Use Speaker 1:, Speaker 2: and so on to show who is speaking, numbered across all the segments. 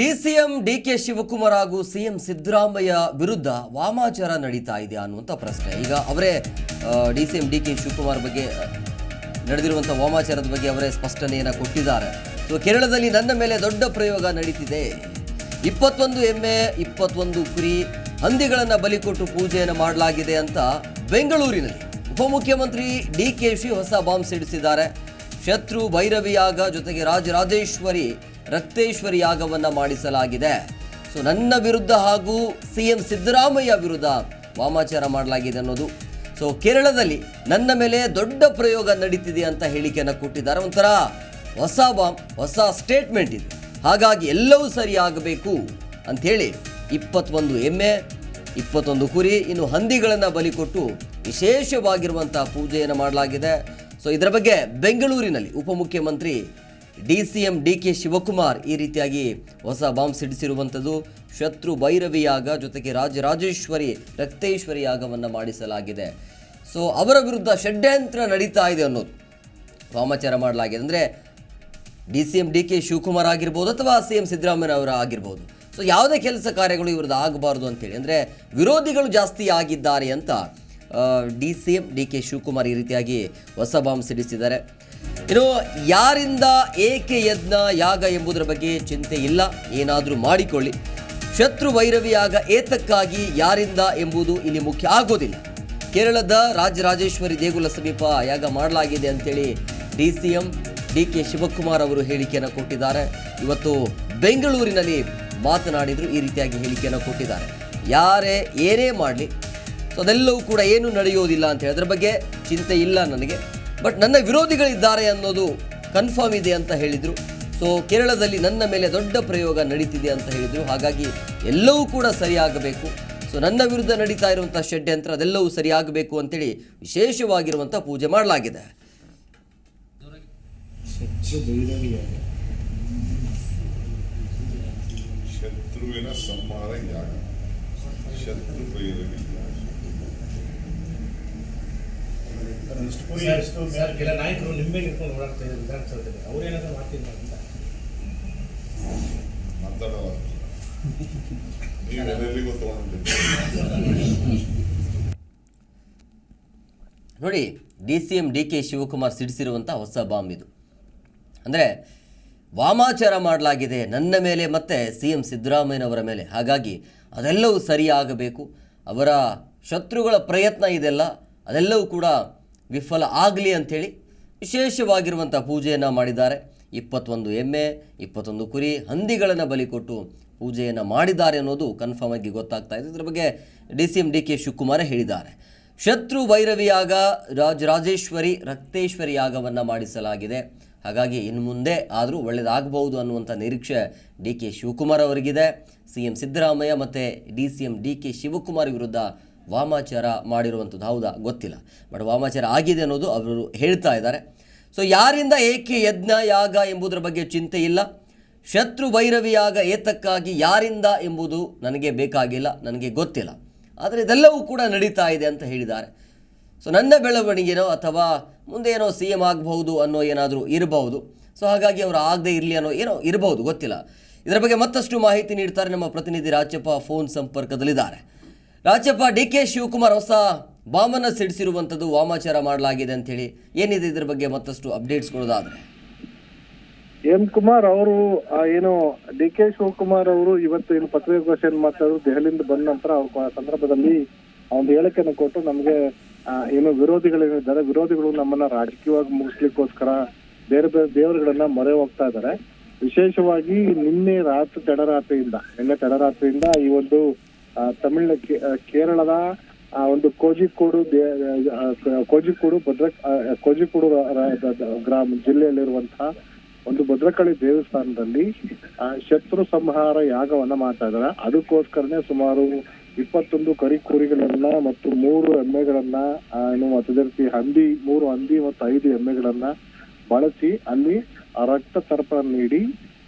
Speaker 1: DCM D K Shivakumar ಹಾಗೂ CM Siddaramaiah ವಿರುದ್ಧ ವಾಮಾಚಾರ ನಡೀತಾ ಇದೆ ಅನ್ನುವಂಥ ಪ್ರಶ್ನೆ. ಈಗ ಅವರೇ D C M D K Shivakumar ಬಗ್ಗೆ ನಡೆದಿರುವಂಥ ವಾಮಾಚಾರದ ಬಗ್ಗೆ ಅವರೇ ಸ್ಪಷ್ಟನೆಯನ್ನು ಕೊಟ್ಟಿದ್ದಾರೆ. ಸೊ ಕೇರಳದಲ್ಲಿ ನನ್ನ ಮೇಲೆ ದೊಡ್ಡ ಪ್ರಯೋಗ ನಡೀತಿದೆ. ಇಪ್ಪತ್ತೊಂದು ಎಮ್ಮೆ, ಇಪ್ಪತ್ತೊಂದು ಕುರಿ ಹಂದಿಗಳನ್ನು ಬಲಿ ಕೊಟ್ಟು ಪೂಜೆಯನ್ನು ಮಾಡಲಾಗಿದೆ ಅಂತ ಬೆಂಗಳೂರಿನಲ್ಲಿ ಉಪಮುಖ್ಯಮಂತ್ರಿ ಡಿ ಕೆ ಶಿ ಹೊಸ ಬಾಂಬ್ ಸಿಡಿಸಿದ್ದಾರೆ. ಶತ್ರು ಭೈರವಿಯಾಗ ಜೊತೆಗೆ ರಾಜರಾಜೇಶ್ವರಿ ರಕ್ತೇಶ್ವರಿ ಯಾಗವನ್ನು ಮಾಡಿಸಲಾಗಿದೆ. ಸೊ, ನನ್ನ ವಿರುದ್ಧ ಹಾಗೂ ಸಿ ಎಂ ಸಿದ್ದರಾಮಯ್ಯ ವಿರುದ್ಧ ವಾಮಾಚಾರ ಮಾಡಲಾಗಿದೆ ಅನ್ನೋದು. ಸೊ, ಕೇರಳದಲ್ಲಿ ನನ್ನ ಮೇಲೆ ದೊಡ್ಡ ಪ್ರಯೋಗ ನಡೀತಿದೆ ಅಂತ ಹೇಳಿಕೆಯನ್ನು ಕೊಟ್ಟಿದ್ದಾರೆ. ಒಂಥರ ಹೊಸ ಬಾಂಬ್, ಹೊಸ ಸ್ಟೇಟ್ಮೆಂಟ್ ಇದೆ. ಹಾಗಾಗಿ ಎಲ್ಲವೂ ಸರಿಯಾಗಬೇಕು ಅಂಥೇಳಿ ಇಪ್ಪತ್ತೊಂದು ಎಮ್ಮೆ, ಇಪ್ಪತ್ತೊಂದು ಕುರಿ, ಇನ್ನು ಹಂದಿಗಳನ್ನು ಬಲಿ ಕೊಟ್ಟು ವಿಶೇಷವಾಗಿರುವಂಥ ಪೂಜೆಯನ್ನು ಮಾಡಲಾಗಿದೆ. ಸೊ, ಇದರ ಬಗ್ಗೆ ಬೆಂಗಳೂರಿನಲ್ಲಿ ಉಪಮುಖ್ಯಮಂತ್ರಿ D C M D K Shivakumar ಈ ರೀತಿಯಾಗಿ ಹೊಸ ಬಾಂಬ್ ಸಿಡಿಸಿರುವಂಥದ್ದು. ಶತ್ರು ಭೈರವಿ ಯಾಗ ಜೊತೆಗೆ ರಾಜರಾಜೇಶ್ವರಿ ರಕ್ತೇಶ್ವರಿ ಯಾಗವನ್ನು ಮಾಡಿಸಲಾಗಿದೆ. ಸೊ, ಅವರ ವಿರುದ್ಧ ಷಡ್ಯಂತ್ರ ನಡೀತಾ ಇದೆ ಅನ್ನೋದು ವಾಮಾಚಾರ ಮಾಡಲಾಗಿದೆ. ಅಂದರೆ D C M D K Shivakumar ಆಗಿರ್ಬೋದು ಅಥವಾ ಸಿ ಎಂ ಸಿದ್ದರಾಮಯ್ಯ ಅವರ ಆಗಿರ್ಬೋದು. ಸೊ, ಯಾವುದೇ ಕೆಲಸ ಕಾರ್ಯಗಳು ಇವ್ರದ್ದು ಆಗಬಾರ್ದು ಅಂತೇಳಿ. ಅಂದರೆ ವಿರೋಧಿಗಳು ಜಾಸ್ತಿ ಆಗಿದ್ದಾರೆ ಅಂತ D C M D K Shivakumar ಈ ರೀತಿಯಾಗಿ ಹೊಸ ಬಾಂಬ್ ಸಿಡಿಸಿದ್ದಾರೆ. ಇನ್ನು ಯಾರಿಂದ ಏಕೆ ಯಜ್ಞ ಯಾಗ ಎಂಬುದರ ಬಗ್ಗೆ ಚಿಂತೆ ಇಲ್ಲ. ಏನಾದರೂ ಮಾಡಿಕೊಳ್ಳಿ. ಶತ್ರು ವೈರವಿಯಾಗ ಏತಕ್ಕಾಗಿ ಯಾರಿಂದ ಎಂಬುದು ಇಲ್ಲಿ ಮುಖ್ಯ ಆಗೋದಿಲ್ಲ. ಕೇರಳದ ರಾಜರಾಜೇಶ್ವರಿ ದೇಗುಲ ಸಮೀಪ ಯಾಗ ಮಾಡಲಾಗಿದೆ ಅಂತೇಳಿ D C M D K Shivakumar ಅವರು ಹೇಳಿಕೆಯನ್ನು ಕೊಟ್ಟಿದ್ದಾರೆ. ಇವತ್ತು ಬೆಂಗಳೂರಿನಲ್ಲಿ ಮಾತನಾಡಿದರು ಈ ರೀತಿಯಾಗಿ ಹೇಳಿಕೆಯನ್ನು ಕೊಟ್ಟಿದ್ದಾರೆ. ಯಾರೇ ಏನೇ ಮಾಡಲಿ ಸೊ ಅದೆಲ್ಲವೂ ಕೂಡ ಏನು ನಡೆಯೋದಿಲ್ಲ ಅಂತ ಹೇಳಿ. ಅದರ ಬಗ್ಗೆ ಚಿಂತೆ ಇಲ್ಲ ನನಗೆ. ಬಟ್ ನನ್ನ ವಿರೋಧಿಗಳಿದ್ದಾರೆ ಅನ್ನೋದು ಕನ್ಫರ್ಮ್ ಇದೆ ಅಂತ ಹೇಳಿದರು. ಸೊ ಕೇರಳದಲ್ಲಿ ನನ್ನ ಮೇಲೆ ದೊಡ್ಡ ಪ್ರಯೋಗ ನಡೀತಿದೆ ಅಂತ ಹೇಳಿದರು. ಹಾಗಾಗಿ ಎಲ್ಲವೂ ಕೂಡ ಸರಿಯಾಗಬೇಕು. ಸೊ ನನ್ನ ವಿರುದ್ಧ ನಡೀತಾ ಇರುವಂಥ ಷಡ್ಯಂತ್ರ ಅದೆಲ್ಲವೂ ಸರಿಯಾಗಬೇಕು ಅಂತೇಳಿ ವಿಶೇಷವಾಗಿರುವಂಥ ಪೂಜೆ ಮಾಡಲಾಗಿದೆ.
Speaker 2: ಶತ್ರುವಿನ ಸಂಹಾರ ಯಾಗ. ಶತ್ರು ಭೈರವಿ
Speaker 3: ಸರ್ ಕೆಲ ನಾಯಕರು ನಿಮ್ಮೇ ನಿಂತ್ಕೊಂಡು ಓಡಾಡ್ತಾ ಇದ್ದಾರೆ ವಿಧಾನಸೌಧದಲ್ಲಿ. ಅವ್ರೇನಾದ್ರೂ ಮಾಡ್ತೀನಿ ಅಂತ
Speaker 2: ಮಾತಾಡಲ್ಲ ನೀವು ಎಲ್ಲೆಲ್ಲಿಗೂ ತಗೊಂಡಿದ್ದೀರಿ
Speaker 1: ನೋಡಿ D C M D K Shivakumar ಸಿಡಿಸಿರುವಂಥ ಹೊಸ ಬಾಂಬ್ ಇದು. ಅಂದರೆ ವಾಮಾಚಾರ ಮಾಡಲಾಗಿದೆ ನನ್ನ ಮೇಲೆ ಮತ್ತು ಸಿ ಎಂ ಸಿದ್ದರಾಮಯ್ಯನವರ ಮೇಲೆ. ಹಾಗಾಗಿ ಅದೆಲ್ಲವೂ ಸರಿಯಾಗಬೇಕು. ಅವರ ಶತ್ರುಗಳ ಪ್ರಯತ್ನ ಇದೆಲ್ಲ. ಅದೆಲ್ಲವೂ ಕೂಡ ವಿಫಲ ಆಗಲಿ ಅಂಥೇಳಿ ವಿಶೇಷವಾಗಿರುವಂಥ ಪೂಜೆಯನ್ನು ಮಾಡಿದ್ದಾರೆ. ಇಪ್ಪತ್ತೊಂದು ಎಮ್ಮೆ, ಇಪ್ಪತ್ತೊಂದು ಕುರಿ ಹಂದಿಗಳನ್ನು ಬಲಿ ಕೊಟ್ಟು ಪೂಜೆಯನ್ನು ಮಾಡಿದ್ದಾರೆ ಅನ್ನೋದು ಕನ್ಫರ್ಮ್ ಆಗಿ ಗೊತ್ತಾಗ್ತಾ ಇದೆ. ಇದ್ರ ಬಗ್ಗೆ D C M D K Shivakumar ಹೇಳಿದ್ದಾರೆ. ಶತ್ರು ಭೈರವಿ ಯಾಗ ರಾಜೇಶ್ವರಿ ರಕ್ತೇಶ್ವರಿ ಯಾಗವನ್ನು ಮಾಡಿಸಲಾಗಿದೆ. ಹಾಗಾಗಿ ಇನ್ನು ಮುಂದೆ ಆದರೂ ಒಳ್ಳೆಯದಾಗಬಹುದು ಅನ್ನುವಂಥ ನಿರೀಕ್ಷೆ ಡಿ ಕೆ ಶಿವಕುಮಾರ್ ಅವರಿಗಿದೆ. ಸಿ ಎಂ ಸಿದ್ದರಾಮಯ್ಯ ಮತ್ತು D C M D K Shivakumar ವಿರುದ್ಧ ವಾಮಾಚಾರ ಮಾಡಿರುವಂಥದ್ದು. ಹೌದಾ? ಗೊತ್ತಿಲ್ಲ. ಬಟ್ ವಾಮಾಚಾರ ಆಗಿದೆ ಅನ್ನೋದು ಅವರು ಹೇಳ್ತಾ ಇದ್ದಾರೆ. ಸೊ ಯಾರಿಂದ ಏಕೆ ಯಜ್ಞ, ಯಾಗ ಎಂಬುದರ ಬಗ್ಗೆ ಚಿಂತೆ ಇಲ್ಲ? ಶತ್ರು ಭೈರವಿಯಾಗ ಏತಕ್ಕಾಗಿ ಯಾರಿಂದ ಎಂಬುದು ನನಗೆ ಬೇಕಾಗಿಲ್ಲ, ನನಗೆ ಗೊತ್ತಿಲ್ಲ. ಆದರೆ ಇದೆಲ್ಲವೂ ಕೂಡ ನಡೀತಾ ಇದೆ ಅಂತ ಹೇಳಿದ್ದಾರೆ. ಸೊ ನನ್ನ ಬೆಳವಣಿಗೆನೋ ಅಥವಾ ಮುಂದೆ ಏನೋ ಸಿ ಎಂ ಆಗಬಹುದು ಅನ್ನೋ ಏನಾದರೂ ಇರಬಹುದು. ಸೊ ಹಾಗಾಗಿ ಅವರು ಆಗದೆ ಇರಲಿ ಅನ್ನೋ ಏನೋ ಇರಬಹುದು, ಗೊತ್ತಿಲ್ಲ. ಇದರ ಬಗ್ಗೆ ಮತ್ತಷ್ಟು ಮಾಹಿತಿ ನೀಡ್ತಾರೆ ನಮ್ಮ ಪ್ರತಿನಿಧಿ ರಾಜ್ಯಪ್ಪ ಫೋನ್ ಸಂಪರ್ಕದಲ್ಲಿದ್ದಾರೆ. ರಾಜ್ಯಪ್ಪ ಡಿ ಕೆ ಶಿವಕುಮಾರ್ ಹೊಸ ಬಾಂಬನ್ನು ಸಿಡಿಸಿರುವಂಥದ್ದು ವಾಮಾಚಾರ ಮಾಡಲಾಗಿದೆ ಅಂತೇಳಿ. ಏನಿದೆ ಇದ್ರ ಬಗ್ಗೆ ಮತ್ತಷ್ಟು ಅಪ್ಡೇಟ್ಸ್ ಕೊಡೋದಾದ್ರೆ?
Speaker 4: ಎಂ ಕುಮಾರ್ ಅವರು ಏನು, ಡಿ ಕೆ ಶಿವಕುಮಾರ್ ಅವರು ಇವತ್ತು ಏನು ಪತ್ರಿಕಾಗೋಷ್ಠಿಯನ್ನು ಮಾತಾಡಿದ್ರು ದೆಹಲಿಯಿಂದ ಬಂದ ನಂತರ ಅವ್ರ ಆ ಸಂದರ್ಭದಲ್ಲಿ ಒಂದು ಹೇಳಿಕೆಯನ್ನು ಕೊಟ್ಟು ನಮಗೆ ಏನು ವಿರೋಧಿಗಳೇನಿದ್ದಾರೆ ವಿರೋಧಿಗಳು ನಮ್ಮನ್ನ ರಾಜಕೀಯವಾಗಿ ಮುಗಿಸ್ಲಿಕ್ಕೋಸ್ಕರ ಬೇರೆ ಬೇರೆ ದೇವರುಗಳನ್ನ ಮೊರೆ ಹೋಗ್ತಾ ಇದ್ದಾರೆ. ವಿಶೇಷವಾಗಿ ನಿನ್ನೆ ರಾತ್ರಿ ತಡರಾತ್ರಿಯಿಂದ, ನಿನ್ನೆ ತಡರಾತ್ರಿಯಿಂದ ಈ ಒಂದು ತಮಿಳ್ ಕೇರಳದ ಒಂದು ಕೋಜಿಕೋಡು ಕೋಜಿಕೋಡು ಭದ್ರ ಕೋಜಿಕೋಡು ಗ್ರಾಮ, ಜಿಲ್ಲೆಯಲ್ಲಿರುವಂತಹ ಒಂದು ಭದ್ರಕಾಳಿ ದೇವಸ್ಥಾನದಲ್ಲಿ ಶತ್ರು ಸಂಹಾರ ಯಾಗವನ್ನ ಮಾಡ್ತಾ ಇದ್ದಾರೆ. ಅದಕ್ಕೋಸ್ಕರನೇ ಸುಮಾರು ಇಪ್ಪತ್ತೊಂದು ಕರಿ ಕುರಿಗಳನ್ನ ಮತ್ತು ಮೂರು ಎಮ್ಮೆಗಳನ್ನ ಅದೇ ರೀತಿ ಹಂದಿ, ಮೂರು ಹಂದಿ ಮತ್ತು ಐದು ಎಮ್ಮೆಗಳನ್ನ ಬಳಸಿ ಅಲ್ಲಿ ರಕ್ತ ತರ್ಪಣ ನೀಡಿ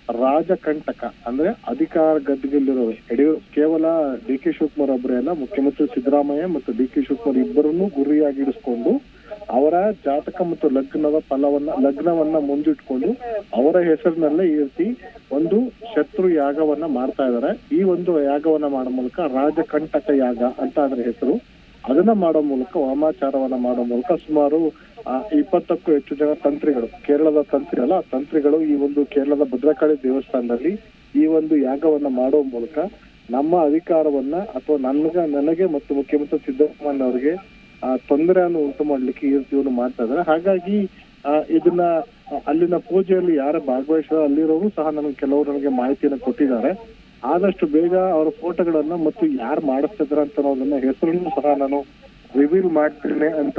Speaker 4: ರಾಜಕಂಟಕ, ಅಂದ್ರೆ ಅಧಿಕಾರ ಗದ್ದೆಯಲ್ಲಿರೋ ಯಡಿಯೂರು ಕೇವಲ ಡಿ ಕೆ ಶಿವಕುಮಾರ್ ಒಬ್ಬರೇ ಅಲ್ಲ, ಮುಖ್ಯಮಂತ್ರಿ ಸಿದ್ದರಾಮಯ್ಯ ಮತ್ತು ಡಿ ಕೆ ಶಿವಕುಮಾರ್ ಇಬ್ಬರನ್ನೂ ಗುರಿಯಾಗಿಡಿಸ್ಕೊಂಡು ಅವರ ಜಾತಕ ಮತ್ತು ಲಗ್ನದ ಫಲವನ್ನ, ಲಗ್ನವನ್ನ ಮುಂದಿಟ್ಕೊಂಡು ಅವರ ಹೆಸರಿನಲ್ಲೇ ಈ ರೀತಿ ಒಂದು ಶತ್ರು ಯಾಗವನ್ನ ಮಾಡ್ತಾ ಇದ್ದಾರೆ. ಈ ಒಂದು ಯಾಗವನ್ನ ಮಾಡೋ ಮೂಲಕ ರಾಜಕಂಟಕ ಯಾಗ ಅಂತ ಅದರ ಹೆಸರು. ಅದನ್ನ ಮಾಡೋ ಮೂಲಕ ವಾಮಾಚಾರವನ್ನ ಮಾಡೋ ಮೂಲಕ ಸುಮಾರು ಇಪ್ಪತ್ತಕ್ಕೂ ಹೆಚ್ಚು ಜನ ತಂತ್ರಿಗಳು ಕೇರಳದ ತಂತ್ರಿಗಳ ಆ ತಂತ್ರಿಗಳು ಈ ಒಂದು ಕೇರಳದ ಭದ್ರಕಾಳಿ ದೇವಸ್ಥಾನದಲ್ಲಿ ಈ ಒಂದು ಯಾಗವನ್ನ ಮಾಡೋ ಮೂಲಕ ನಮ್ಮ ಅಧಿಕಾರವನ್ನ ಅಥವಾ ನನ್ಗ ನನಗೆ ಮತ್ತು ಮುಖ್ಯಮಂತ್ರಿ ಸಿದ್ದರಾಮಯ್ಯ ಅವರಿಗೆ ಆ, ತೊಂದರೆಯನ್ನು ಉಂಟು ಮಾಡ್ಲಿಕ್ಕೆ ಈ ರೀತಿ ಮಾಡ್ತಾ ಇದ್ದಾರೆ ಹಾಗಾಗಿ ಆ, ಇದನ್ನ ಅಲ್ಲಿನ ಪೂಜೆಯಲ್ಲಿ ಯಾರು ಭಾಗವಹಿಸೋ ಅಲ್ಲಿರೋರು ಸಹ ನನಗೆ ಕೆಲವರು ನನಗೆ ಮಾಹಿತಿಯನ್ನು ಕೊಟ್ಟಿದ್ದಾರೆ. ಆದಷ್ಟು ಬೇಗ ಅವರ ಫೋಟೋಗಳನ್ನ ಮತ್ತು ಯಾರು ಮಾಡಿಸ್ತಿದ್ರ ಅಂತ ಅನ್ನೋದನ್ನ ಹೆಸರನ್ನು ಸಹ ನಾನು ರಿವೀಲ್ ಮಾಡ್ತೇನೆ ಅಂತ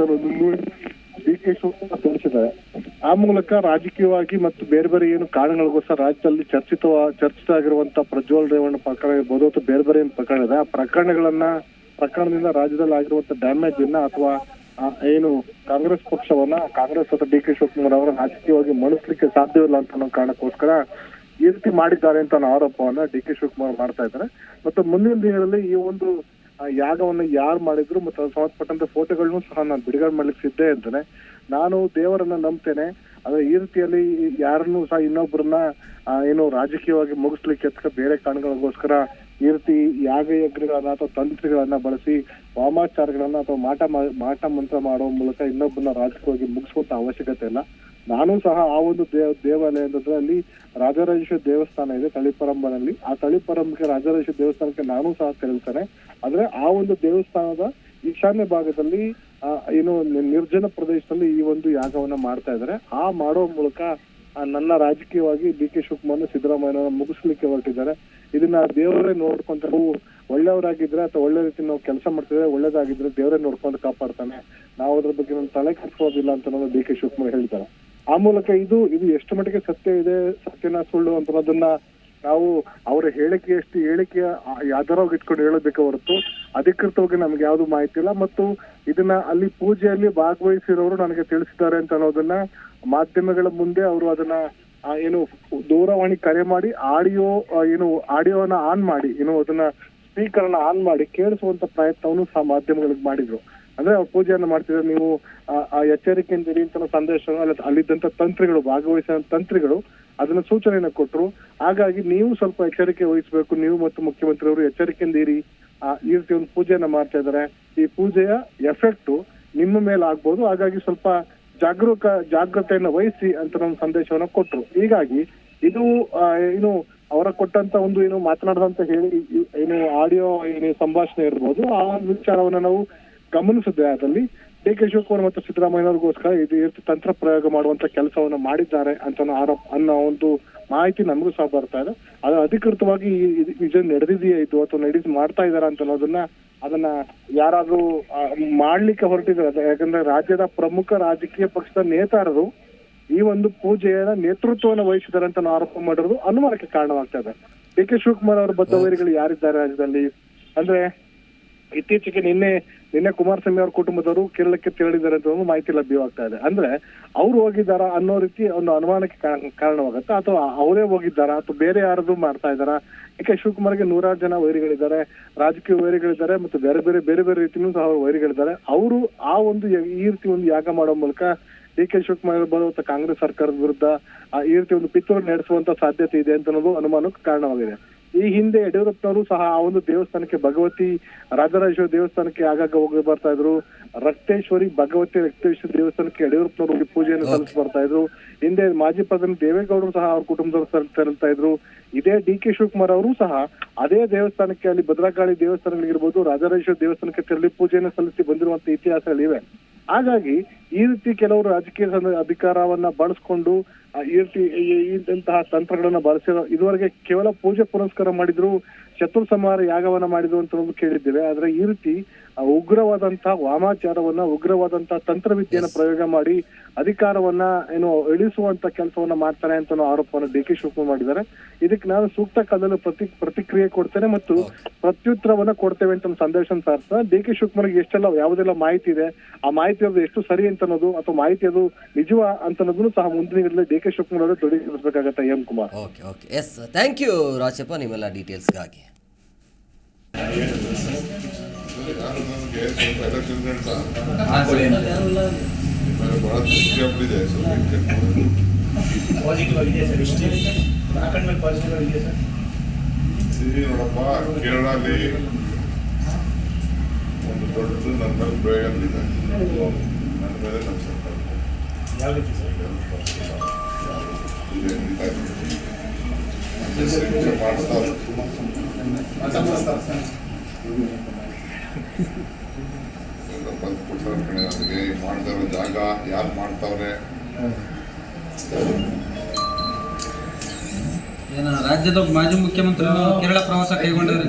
Speaker 4: ಡಿ ಕೆ ಶಿವಕುಮಾರ್ ಆ ಮೂಲಕ ರಾಜಕೀಯವಾಗಿ ಮತ್ತು ಬೇರೆ ಬೇರೆ ಏನು ಕಾರಣಗಳಿಗೋಸ್ಕರ ರಾಜ್ಯದಲ್ಲಿ ಚರ್ಚಿತ ಚರ್ಚಿತ ಆಗಿರುವಂತ ಪ್ರಜ್ವಲ್ ರೇವಣ್ಣ ಪ್ರಕರಣ ಇರ್ಬೋದು ಅಥವಾ ಬೇರೆ ಬೇರೆ ಏನು ಪ್ರಕರಣ ಇದೆ, ಆ ಪ್ರಕರಣಗಳನ್ನ, ಪ್ರಕರಣದಿಂದ ರಾಜ್ಯದಲ್ಲಿ ಆಗಿರುವಂತ ಡ್ಯಾಮೇಜ್ ಅನ್ನ ಅಥವಾ ಏನು ಕಾಂಗ್ರೆಸ್ ಪಕ್ಷವನ್ನ, ಕಾಂಗ್ರೆಸ್ ಅಥವಾ ಡಿ ಕೆ ಶಿವಕುಮಾರ್ ಅವರ ರಾಜಕೀಯವಾಗಿ ಮಣಿಸ್ಲಿಕ್ಕೆ ಸಾಧ್ಯವಿಲ್ಲ ಅಂತ ಅನ್ನೋ ಕಾರಣಕ್ಕೋಸ್ಕರ ಈ ರೀತಿ ಮಾಡಿದ್ದಾರೆ ಅಂತ ಆರೋಪವನ್ನ ಡಿ ಕೆ ಶಿವಕುಮಾರ್ ಮಾಡ್ತಾ ಇದ್ದಾರೆ. ಮತ್ತು ಮುಂದಿನ ದಿನಗಳಲ್ಲಿ ಈ ಒಂದು ಯಾಗವನ್ನು ಯಾರು ಮಾಡಿದ್ರು ಮತ್ತು ಅದು ಸಂಬಂಧಪಟ್ಟಂತ ಫೋಟೋಗಳನ್ನು ಸಹ ನಾನು ಬಿಡುಗಡೆ ಮಾಡ್ಲಿಕ್ಕೆ ಸಿದ್ಧೇ ಇದ್ದೇನೆ ನಾನು ದೇವರನ್ನ ನಂಬ್ತೇನೆ. ಆದ್ರೆ ಈ ರೀತಿಯಲ್ಲಿ ಯಾರನ್ನು ಸಹ ಇನ್ನೊಬ್ಬರನ್ನ ಏನು ರಾಜಕೀಯವಾಗಿ ಮುಗಿಸ್ಲಿಕ್ಕೆ ಅಥವಾ ಬೇರೆ ಕಾರಣಗಳಿಗೋಸ್ಕರ ಈ ರೀತಿ ಯಾಗ ಯಜ್ಞಗಳನ್ನ ಅಥವಾ ತಂತ್ರಗಳನ್ನ ಬಳಸಿ ವಾಮಾಚಾರಗಳನ್ನ ಅಥವಾ ಮಾಟ ಮಾಟ ಮಂತ್ರ ಮಾಡುವ ಮೂಲಕ ಇನ್ನೊಬ್ಬರನ್ನ ರಾಜಕೀಯವಾಗಿ ಮುಗಿಸುವಂತ ಅವಶ್ಯಕತೆ ಇಲ್ಲ. ನಾನು ಸಹ ಆ ಒಂದು ದೇವ ದೇವಾಲಯ ಅಂತಂದ್ರೆ ಅಲ್ಲಿ ರಾಜರಾಜೇಶ್ವರ ದೇವಸ್ಥಾನ ಇದೆ ತಳಿಪರಂಬನಲ್ಲಿ. ಆ ತಳಿಪರಂಬಕ್ಕೆ ರಾಜರಾಜೇಶ್ವರ ದೇವಸ್ಥಾನಕ್ಕೆ ನಾನು ಸಹ ತೆರಳ್ತೇನೆ. ಆದ್ರೆ ಆ ಒಂದು ದೇವಸ್ಥಾನದ ಈಶಾನ್ಯ ಭಾಗದಲ್ಲಿ ಏನು ನಿರ್ಜನ ಪ್ರದೇಶದಲ್ಲಿ ಈ ಒಂದು ಯಾಗವನ್ನ ಮಾಡ್ತಾ ಇದ್ದಾರೆ. ಆ ಮಾಡೋ ಮೂಲಕ ನನ್ನ ರಾಜಕೀಯವಾಗಿ ಡಿ ಕೆ ಶಿವಕುಮಾರ್ ಸಿದ್ದರಾಮಯ್ಯ ಮುಗಿಸ್ಲಿಕ್ಕೆ ಹೊರಟಿದ್ದಾರೆ. ಇದನ್ನ ದೇವರೇ ನೋಡ್ಕೊಂತ, ನಾವು ಒಳ್ಳೆಯವರಾಗಿದ್ರೆ ಅಥವಾ ಒಳ್ಳೆ ರೀತಿ ನಾವು ಕೆಲಸ ಮಾಡ್ತಿದ್ರೆ ಒಳ್ಳೇದಾಗಿದ್ರೆ ದೇವರೇ ನೋಡ್ಕೊಂಡು ಕಾಪಾಡ್ತಾನೆ. ನಾವು ಅದ್ರ ಬಗ್ಗೆ ತಲೆ ಕೆಡಿಸೋದಿಲ್ಲ ಅಂತ ಡಿ ಕೆ ಶಿವಕುಮಾರ್ ಹೇಳ್ತಾರೆ ಆ ಮೂಲಕ ಇದು ಇದು ಎಷ್ಟು ಮಟ್ಟಿಗೆ ಸತ್ಯ ಇದೆ, ಸತ್ಯನ ಸುಳ್ಳು ಅಂತ ಅನ್ನೋದನ್ನ ನಾವು ಅವರ ಹೇಳಿಕೆ ಎಷ್ಟು, ಹೇಳಿಕೆ ಯಾವ್ದಾರೋ ಇಟ್ಕೊಂಡು ಹೇಳಬೇಕೆ ಹೊರತು ಅಧಿಕೃತವಾಗಿ ನಮ್ಗೆ ಯಾವ್ದು ಮಾಹಿತಿ ಇಲ್ಲ. ಮತ್ತು ಇದನ್ನ ಅಲ್ಲಿ ಪೂಜೆಯಲ್ಲಿ ಭಾಗವಹಿಸಿರೋರು ನನಗೆ ತಿಳಿಸಿದ್ದಾರೆ ಅಂತ ಅನ್ನೋದನ್ನ ಮಾಧ್ಯಮಗಳ ಮುಂದೆ ಅವರು ಅದನ್ನ ಏನು ದೂರವಾಣಿ ಕರೆ ಮಾಡಿ, ಆಡಿಯೋ ಏನು ಆಡಿಯೋನ ಆನ್ ಮಾಡಿ, ಏನು ಅದನ್ನ ಸ್ಪೀಕರ್ ಅನ್ನ ಆನ್ ಮಾಡಿ ಕೇಳಿಸುವಂತ ಪ್ರಯತ್ನವನ್ನು ಸಹ ಮಾಧ್ಯಮಗಳಿಗೆ ಮಾಡಿದ್ರು. ಅಂದ್ರೆ ಅವ್ರು ಪೂಜೆಯನ್ನು ಮಾಡ್ತಿದ್ರೆ ನೀವು ಆ- ಎಚ್ಚರಿಕೆಯಿಂದ ಇರಿ ಅಂತ ಸಂದೇಶ ಅಲ್ಲಿದ್ದಂತ ತಂತ್ರಿಗಳು ಭಾಗವಹಿಸಿದ ತಂತ್ರಿಗಳು ಅದನ್ನ ಸೂಚನೆಯನ್ನ ಕೊಟ್ಟರು ಹಾಗಾಗಿ ನೀವು ಸ್ವಲ್ಪ ಎಚ್ಚರಿಕೆ ವಹಿಸಬೇಕು. ನೀವು ಮತ್ತು ಮುಖ್ಯಮಂತ್ರಿ ಅವರು ಎಚ್ಚರಿಕೆಯಿಂದ ಇರಿ. ಆ, ಈ ರೀತಿ ಒಂದು ಪೂಜೆಯನ್ನ ಮಾಡ್ತಾ ಇದ್ದಾರೆ. ಈ ಪೂಜೆಯ ಎಫೆಕ್ಟ್ ನಿಮ್ಮ ಮೇಲೆ ಆಗ್ಬೋದು. ಹಾಗಾಗಿ ಸ್ವಲ್ಪ ಜಾಗರೂಕ ಜಾಗ್ರತೆಯನ್ನ ವಹಿಸಿ ಅಂತ ನಮ್ಮ ಸಂದೇಶವನ್ನ ಕೊಟ್ಟರು ಹೀಗಾಗಿ ಇದು ಏನು ಅವರ ಕೊಟ್ಟಂತ ಒಂದು ಏನು ಮಾತನಾಡದಂತ ಹೇಳಿ ಏನು ಆಡಿಯೋ ಏನು ಸಂಭಾಷಣೆ ಇರ್ಬೋದು. ಆ ಒಂದು ವಿಚಾರವನ್ನ ನಾವು ಗಮನಿಸಿದ್ರೆ ಅದರಲ್ಲಿ ಡಿ ಕೆ ಶಿವಕುಮಾರ್ ಮತ್ತು ಸಿದ್ದರಾಮಯ್ಯನವ್ರಿಗೋಸ್ಕರ ಇದು ತಂತ್ರ ಪ್ರಯೋಗ ಮಾಡುವಂತ ಕೆಲಸವನ್ನು ಮಾಡಿದ್ದಾರೆ ಅಂತ ಆರೋಪ ಅನ್ನೋ ಒಂದು ಮಾಹಿತಿ ನಮಗೂ ಸಹ ಬರ್ತಾ ಇದೆ. ಅದು ಅಧಿಕೃತವಾಗಿ ಇದು ನಡೆದಿದೆಯೇ ಇದು ಅಥವಾ ನಡೆಸಿ ಮಾಡ್ತಾ ಇದಾರ ಅಂತ ಅನ್ನೋದನ್ನ ಅದನ್ನ ಯಾರಾದ್ರೂ ಮಾಡ್ಲಿಕ್ಕೆ ಹೊರಟಿದ್ದಾರೆ ಯಾಕಂದ್ರೆ ರಾಜ್ಯದ ಪ್ರಮುಖ ರಾಜಕೀಯ ಪಕ್ಷದ ನೇತಾರರು ಈ ಒಂದು ಪೂಜೆಯ ನೇತೃತ್ವವನ್ನು ವಹಿಸಿದ್ದಾರೆ ಅಂತ ಆರೋಪ ಮಾಡಿರೋದು ಅನುಮಾನಕ್ಕೆ ಕಾರಣವಾಗ್ತಾ ಇದೆ. ಡಿ ಕೆ ಶಿವಕುಮಾರ್ ಅವರ ಬದ್ಧ ವೈರಿಗಳು ಯಾರಿದ್ದಾರೆ ರಾಜ್ಯದಲ್ಲಿ? ಅಂದ್ರೆ ಇತ್ತೀಚೆಗೆ ನಿನ್ನೆ ನಿನ್ನೆ ಕುಮಾರಸ್ವಾಮಿ ಅವ್ರ ಕುಟುಂಬದವರು ಕೇರಳಕ್ಕೆ ತೆರಳಿದ್ದಾರೆ ಅಂತ ಒಂದು ಮಾಹಿತಿ ಲಭ್ಯವಾಗ್ತಾ ಇದೆ. ಅಂದ್ರೆ ಅವ್ರು ಹೋಗಿದ್ದಾರಾ ಅನ್ನೋ ರೀತಿ ಒಂದು ಅನುಮಾನಕ್ಕೆ ಕಾರಣವಾಗುತ್ತೆ. ಅಥವಾ ಅವರೇ ಹೋಗಿದ್ದಾರಾ ಅಥವಾ ಬೇರೆ ಯಾರದು ಮಾಡ್ತಾ ಇದ್ದಾರಾ? ಯಾಕೆ ಶಿವಕುಮಾರ್ಗೆ ನೂರಾರು ಜನ ವೈರಿಗಳಿದ್ದಾರೆ, ರಾಜಕೀಯ ವೈರಿಗಳಿದ್ದಾರೆ ಮತ್ತು ಬೇರೆ ಬೇರೆ ಬೇರೆ ಬೇರೆ ರೀತಿನೂ ಸಹ ಅವರು ವೈರಿಗಳಿದ್ದಾರೆ. ಅವರು ಆ ಒಂದು ಈ ರೀತಿ ಒಂದು ಯಾಗ ಮಾಡೋ ಮೂಲಕ ಡಿ ಕೆ ಶಿವಕುಮಾರ್ ಬರುವಂತ ಕಾಂಗ್ರೆಸ್ ಸರ್ಕಾರದ ವಿರುದ್ಧ ಈ ರೀತಿ ಒಂದು ಪಿತೂರು ನಡೆಸುವಂತ ಸಾಧ್ಯತೆ ಇದೆ ಅಂತ ಅನ್ನೋದು ಅನುಮಾನಕ್ಕೆ ಕಾರಣವಾಗಿದೆ. ಈ ಹಿಂದೆ ಯಡಿಯೂರಪ್ಪನವರು ಸಹ ಆ ಒಂದು ದೇವಸ್ಥಾನಕ್ಕೆ ಭಗವತಿ ರಾಜರಾಜೇಶ್ವರಿ ದೇವಸ್ಥಾನಕ್ಕೆ ಆಗಾಗ ಹೋಗಿ ಬರ್ತಾ ಇದ್ರು. ರಕ್ತೇಶ್ವರಿ ಭಗವತಿ ರಕ್ತೇಶ್ವರಿ ದೇವಸ್ಥಾನಕ್ಕೆ ಯಡಿಯೂರಪ್ಪನವರು ಹೋಗಿ ಪೂಜೆಯನ್ನು ಸಲ್ಲಿಸಿ ಬರ್ತಾ ಇದ್ರು. ಹಿಂದೆ ಮಾಜಿ ಪ್ರಧಾನಿ ದೇವೇಗೌಡರು ಸಹ ಅವ್ರ ಕುಟುಂಬದವರು ತೆರಳ್ತಾ ಇದ್ರು. ಇದೇ ಡಿ ಕೆ ಶಿವಕುಮಾರ್ ಅವರು ಸಹ ಅದೇ ದೇವಸ್ಥಾನಕ್ಕೆ ಅಲ್ಲಿ ಭದ್ರಕಾಳಿ ದೇವಸ್ಥಾನಗಳಿಗಿರ್ಬೋದು ರಾಜರಾಜೇಶ್ವರಿ ದೇವಸ್ಥಾನಕ್ಕೆ ತೆರಳಿ ಪೂಜೆಯನ್ನು ಸಲ್ಲಿಸಿ ಬಂದಿರುವಂತ ಇತಿಹಾಸಗಳಿವೆ. ಹಾಗಾಗಿ ಈ ರೀತಿ ಕೆಲವರು ರಾಜಕೀಯ ಅಧಿಕಾರವನ್ನ ಬಳಸ್ಕೊಂಡು ಈ ರೀತಿ ಇಂತಹ ತಂತ್ರಗಳನ್ನ ಬಳಸಿರೋ ಇದುವರೆಗೆ ಕೇವಲ ಪೂಜೆ ಪುರಸ್ಕಾರ ಮಾಡಿದ್ರು, ಶತ್ರು ಸಂಹಾರ ಯಾಗವನ್ನ ಮಾಡಿದ್ರು ಅಂತ ಕೇಳಿದ್ದೇವೆ. ಆದ್ರೆ ಈ ರೀತಿ ಉಗ್ರವಾದಂತಹ ವಾಮಾಚಾರವನ್ನ ಉಗ್ರವಾದಂತಹ ತಂತ್ರವಿದ್ಯೆಯನ್ನ ಪ್ರಯೋಗ ಮಾಡಿ ಅಧಿಕಾರವನ್ನ ಏನು ಇಳಿಸುವಂತ ಕೆಲಸವನ್ನ ಮಾಡ್ತಾರೆ ಅಂತ ಆರೋಪವನ್ನು ಡಿ ಕೆ ಶಿವಕುಮಾರ್ ಮಾಡಿದ್ದಾರೆ. ಇದಕ್ಕೆ ನಾನು ಸೂಕ್ತ ಕಾಲದಲ್ಲಿ ಪ್ರತಿ ಪ್ರತಿಕ್ರಿಯೆ ಕೊಡ್ತೇನೆ ಮತ್ತು ಪ್ರತ್ಯುತ್ತರವನ್ನ ಕೊಡ್ತೇವೆ ಅಂತ ಸಂದೇಶನ್ ಸಂದೇಶ ಸಾರ್ಸ ಡಿ ಕೆ ಶಿವಕುಮಾರ್ಗೆ ಎಷ್ಟೆಲ್ಲ ಯಾವುದೆಲ್ಲ ಮಾಹಿತಿ ಇದೆ ಆ ಮಾಹಿತಿ ಅದು ಎಷ್ಟು ಸರಿ ಅಂತ ಅನ್ನೋದು ಅಥವಾ ಮಾಹಿತಿ ಅದು ನಿಜವ ಅಂತ ಅನ್ನೋದನ್ನು ಸಹ ಮುಂದಿನ ಡಿ ಕೆ ಶಿವಕುಮಾರ್ ಅವರು ದೃಢೀಕರಿಸಬೇಕಾಗತ್ತೆ M Kumar.
Speaker 1: Okay okay yes thank you Rajappa ನಿಮ್ಮೆಲ್ಲ ಡೀಟೇಲ್ಸ್ಗಾಗಿ
Speaker 2: ಯಾರು ನನಗೆ ಸ್ವಲ್ಪ ಎಲೆಕ್ಷನ್ ಅಂತ ನನಗೆ ಬಹಳ ದೃಷ್ಟಿ ಆಗ್ಬಿಟ್ಟಿದೆ ಸ್ವಲ್ಪ ಕೆಟ್ಟು.
Speaker 3: ಪಾಸಿಟಿವ್ ಆಗಿದೆ ಸರ್ ಇಷ್ಟು ಹಾಕೊಂಡ ಮೇಲೆ ಪಾಸಿಟಿವ್ ಆಗಿದೆ ಸರ್
Speaker 2: ಇಲ್ಲಿ ನೋಡಪ್ಪ ಕೇರಳಲ್ಲಿ ಒಂದು ದೊಡ್ಡ ನನ್ನ ಮೇಲೆ ಪ್ರಯೋಗ ನಡೀತಾ ಇದೆ. ನನ್ನ ಮೇಲೆ ನಮ್ಮ ಸರ್ಕಾರ
Speaker 3: ಯಾವ ರೀತಿ ಸರ್
Speaker 2: ಇದೆ ನಡೀತಾ ಇದೆ. ಅಂದ್ರೆ ಶಿಕ್ಷೆ ಮಾಡಿಸ್ತಾರೆ. ಎಲ್ಲ ಬಂದು ಕೊಡ್ತಾರೆ ಕಣೆ ನನಗೆ ಮಾಡ್ತಾ ಜಾಗ ಯಾರು ಮಾಡ್ತಾವ್ರೆ
Speaker 5: ಏನ, ರಾಜ್ಯದ ಮಾಜಿ ಮುಖ್ಯಮಂತ್ರಿ ಕೇರಳ ಪ್ರವಾಸ ಕೈಗೊಂಡವ್ರಿ